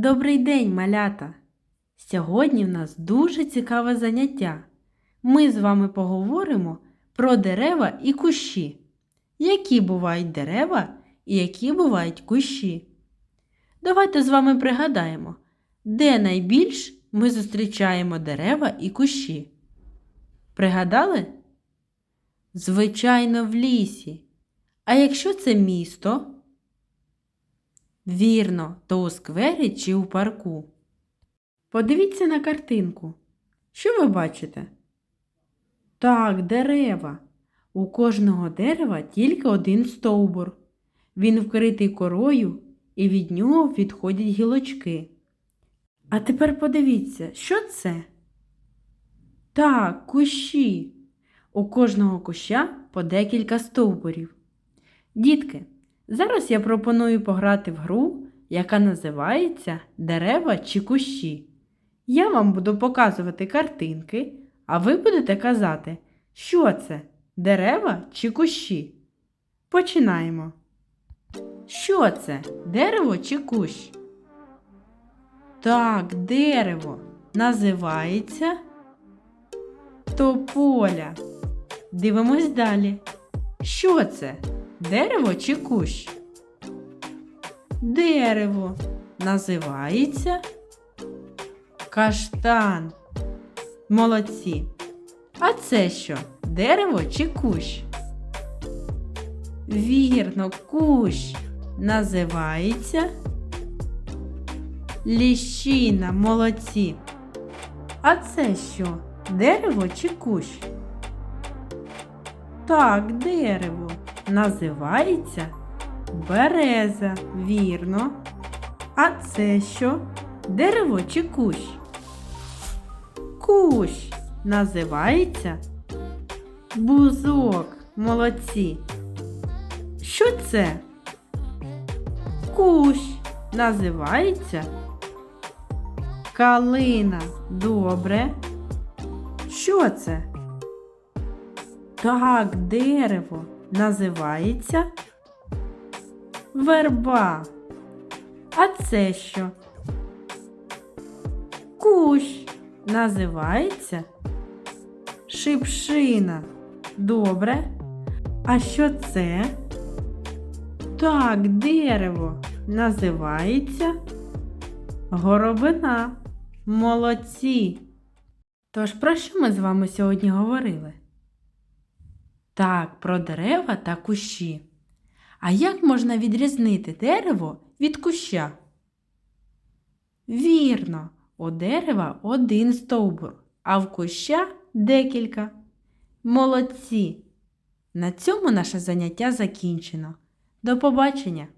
Добрий день, малята! Сьогодні в нас дуже цікаве заняття. Ми з вами поговоримо про дерева і кущі. Які бувають дерева і які бувають кущі. Давайте з вами пригадаємо, де найбільш ми зустрічаємо дерева і кущі. Пригадали? Звичайно, в лісі. А якщо це місто? Вірно, то у сквері чи у парку. Подивіться на картинку. Що ви бачите? Так, дерева. У кожного дерева тільки один стовбур. Він вкритий корою, і від нього відходять гілочки. А тепер подивіться, що це? Так, кущі. У кожного куща по декілька стовбурів. Дітки, зараз я пропоную пограти в гру, яка називається Дерева чи кущі. Я вам буду показувати картинки, а ви будете казати, що це дерева чи кущі. Починаємо. Що це? Дерево чи кущ? Так, дерево називається тополя. Дивимось далі. Що це? Дерево чи кущ? Дерево називається каштан. Молодці. А це що? Дерево чи кущ? Вірно, кущ називається ліщина. Молодці. А це що? Дерево чи кущ? Так, дерево називається береза, вірно. А це що? Дерево чи кущ? Кущ називається бузок. Молодці. Що це? Кущ називається калина. Добре. Що це? Так, дерево називається верба. А це що? Кущ називається шипшина. Добре. А що це? Так, дерево називається горобина. Молодці. Тож про що ми з вами сьогодні говорили? Так, про дерева та кущі. А як можна відрізнити дерево від куща? Вірно, у дерева один стовбур, а в куща декілька. Молодці! На цьому наше заняття закінчено. До побачення!